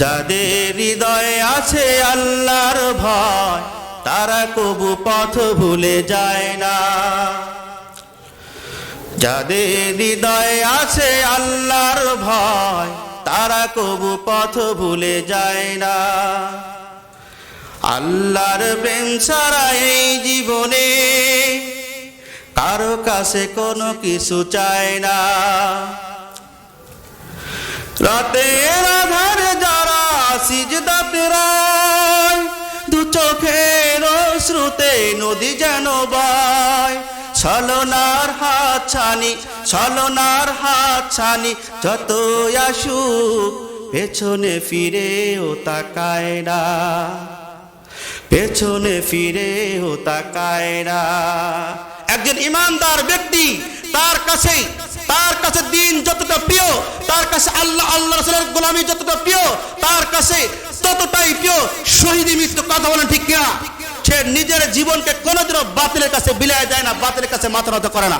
যাদের হৃদয়ে আছে আল্লাহর ভয়, তারা কবু পথ ভুলে যায় না। যাদের হৃদয়ে আছে আল্লাহর ভয়, তারা কবু পথ ভুলে যায় না। আল্লাহর প্রেম ছাড়া এই জীবনে কারও কাছে কোনো কিছু চায় না। রাতের নদী যেন বায়। ছলনার হাত ছানি, ছলনার হাত ছানি যত আসুক, পেছনে ফিরে তাকায় না। পেছনে ফিরে ও তাকায় না। একজন ইমানদার ব্যক্তি, তার কাছে তার কাছে দিন যতটা প্রিয়, তার কাছে আল্লাহ আল্লাহ রসুলের গোলামি যতটা প্রিয়, তার কাছে ততটাই প্রিয়। শহীদ মৃত্যু কথা বলেন ঠিক কিনা? সে নিজের জীবনকে কোনোদিনও বাতিলের কাছে বিলায় দেয় না, বাতিলের কাছে মাথা নত করে না।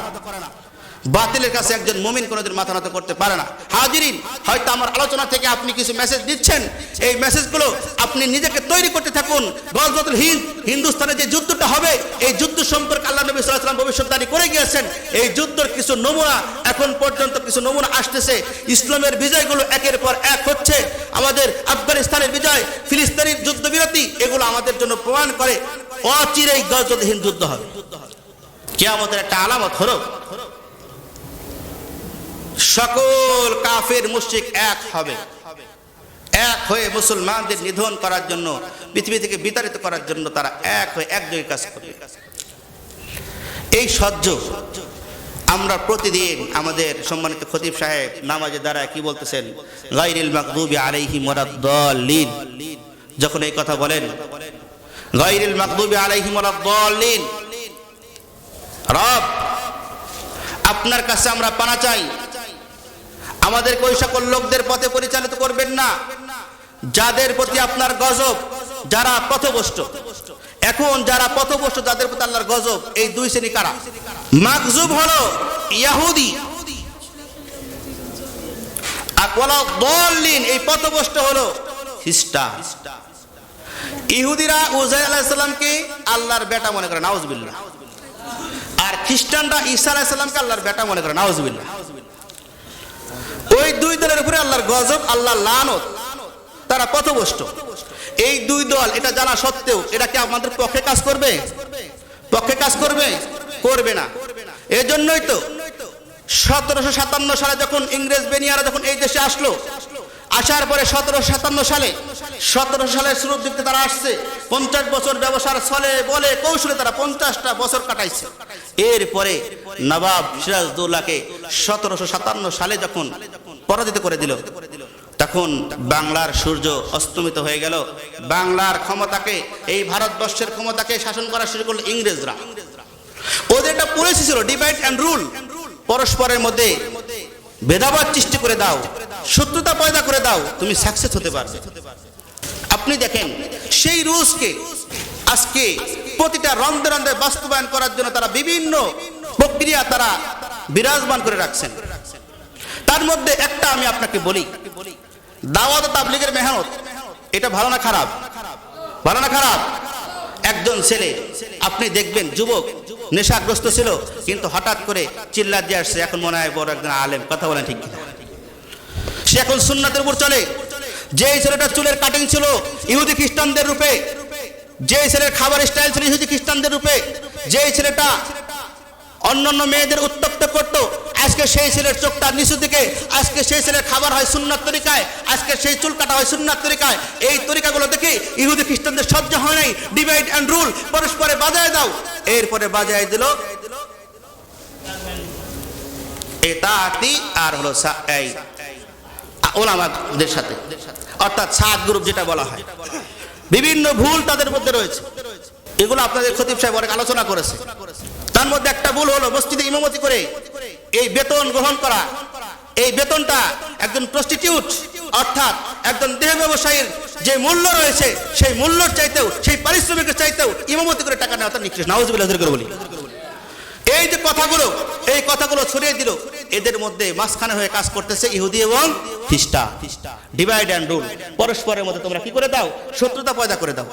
বাতিলের কাছে একজন মুমিন কোনোদিন মাথা নত করতে পারে না। হাজিরিন, হয়তো আমার আলোচনা থেকে আপনি কিছু মেসেজ দিচ্ছেন। এই মেসেজগুলো আপনি নিজেকে তৈরি করতে থাকুন। গজবতুল হিন্দ, হিন্দুস্তানে যে যুদ্ধটা হবে, এই যুদ্ধ সম্পর্কে আল্লাহ নবী ওয়াসাল্লাম ভবিষ্যৎবাণী করে গিয়েছেন। এই যুদ্ধের কিছু নমুনা, এখন পর্যন্ত কিছু নমুনা আসতেছে। ইসলামের বিজয়গুলো একের পর এক হচ্ছে। আমাদের আফগানিস্তানের বিজয়, ফিলিস্তিনের যুদ্ধবিরতি, এগুলো আমাদের জন্য প্রমাণ করে অচিরেই গজবতুল হিন্দ যুদ্ধ হবে। কিয়ামতের একটা আলামত হলো সকল কাফের মুশরিক এক হবে। এক হয়ে মুসলমানদের নিধন করার জন্য, পৃথিবী থেকে বিতাড়িত করার জন্য তারা এক হয়ে একযোগে কাজ করবে। এই সহ্য আমরা প্রতিদিন আমাদের সম্মানিত খতিব সাহেব নামাজের দ্বারা কি বলতেছেন? গাইরিল মাকদুবি আলাইহি মুরাদ্দাল্লিন। যখন এই কথা বলেন গাইরিল মাকদুবি আলাইহি মুরাদ্দাল্লিন, রব, আপনার কাছে আমরা পানা চাই। আমাদেরকে ওই সকল লোকদের পথে পরিচালিত করবেন না। যাদের প্রতি আপনার গজব, যারা পথভ্রষ্ট। এখন যারা পথভ্রষ্ট, যাদের প্রতি আল্লাহর গজব, এই দুই শ্রেণি কারা? মাকজুব হলো ইয়াহুদি। এই পথভ্রষ্ট হলো খ্রিস্টান ইহুদিরা উজাই আলাহিসাল্লামকে আল্লাহর বেটা মনে করে, নাউজবিল্লাহ। আর খ্রিস্টানরা ঈসা আলাহিসাল্লামকে আল্লাহর বেটা মনে করে, নাউজবিল্লাহ। ওই উপরে আল্লাহর গজব আল্লাহ লানত, তারা পথভ্রষ্ট। এই দুই দল, এটা জানা সত্ত্বেও, এটা কি আমাদের পক্ষে কাজ করবে? পক্ষে কাজ করবে? করবে না। এজন্যই তো সতেরোশো সাতান্ন সালে যখন ইংরেজ বেনিয়ারা যখন এই দেশে আসলো, আসার পরে সতেরোশো সাতান্ন সালে, সতেরোশো সালের শুরুর দিকে তারা আসছে, পঞ্চাশ বছর ব্যবসার ছলে বলে কৌশলে তারা পঞ্চাশটা বছর কাটাইছে। এরপরে নবাব সিরাজদৌল্লাকে সতেরোশো সাতান্ন সালে যখন পরাজিত করে দিল। তখন বাংলার সূর্য অস্তমিত হয়ে গেল। বাংলার ক্ষমতাকে, এই ভারতবর্ষের ক্ষমতাকে শাসন করা শুরু করল ইংরেজরা। ওদের একটা পলিসি ছিল ডিভাইড অ্যান্ড রুল পরস্পরের মধ্যে ভেদাবাদ সৃষ্টি করে দাও, শত্রুতা পয়দা করে দাও, তুমি সাকসেস হতে পারবে। আপনি দেখেন, সেই রুলসকে আজকে প্রতিটা রন্ধে রন্ধে বাস্তবায়ন করার জন্য তারা বিভিন্ন প্রক্রিয়া তারা বিরাজমান করে রাখছেন। তার মধ্যে একটা আমি আপনাকে বলি। দাওয়াত তাবলিগের মেহনত, এটা ভালো না খারাপ? ভালো না খারাপ? একজন ছেলে, আপনি দেখবেন যুবক নেশাগ্রস্ত ছিল, কিন্তু হঠাৎ করে চিল্লা দিয়ে আসছে, এখন মনে হয় বড় একজন আলেম, কথা বলেন ঠিক কিনা। সে এখন সুন্নাতের উপর চলে। যেই ছেলেটা চুলের কাটিং ছিল, ইহুদি খ্রিস্টানদের রূপে, যেই ছেলের খাবার স্টাইল ছিল ইহুদি খ্রিস্টানদের রূপে, যেই ছেলেটা অন্যান্য মেয়েদের উত্তপ্ত করতো আজকে সেই ছেলের চোখটা নিচু দিকে, আজকে সেই ছেলের খাবার হয় সুন্নাত তরিকায়, আজকে সেই চুল কাটা হয় সুন্নাত তরিকায়। এই তরিকাগুলো দেখে ইহুদি খ্রিস্টানদের সহ্য হয় নাই। ডিভাইড অ্যান্ড রুল পরস্পরে বাজায় দাও। এরপরে বাজায় দিল। এতাতি আর হলো এই ওলামাদের সাথে। অর্থাৎ সাত গ্রুপ যেটা বলা হয়। বিভিন্ন ভুল তাদের মধ্যে রয়েছে। এগুলো আপনাদের খতিব সাহেব অনেক আলোচনা করেছে। তার মধ্যে একটা ভুল হলো, মসজিদে ইমামতি করে এই বেতন গ্রহণ করা এই বেতনটা একজন প্রস্টিটিউট অর্থাৎ একজন দেহ ব্যবসায়ীর যে মূল্য রয়েছে সেই মূল্যর চাইতেও সেই পারিশ্রমিকের চাইতেও ইমামতি করে টাকা নেওয়া তার নিকৃষ্ট। নাউজুবিল্লাহ করে বলি। এই যে কথাগুলো এই কথাগুলো ছড়িয়ে দিল এদের মধ্যে মাঝখানে হয়ে কাজ করতেছে ইহুদি এবং খ্রিস্টা ডিভাইড অ্যান্ড রুল পরস্পরের মধ্যে তোমরা কি করে দাও? শত্রুতা পয়দা করে দাও।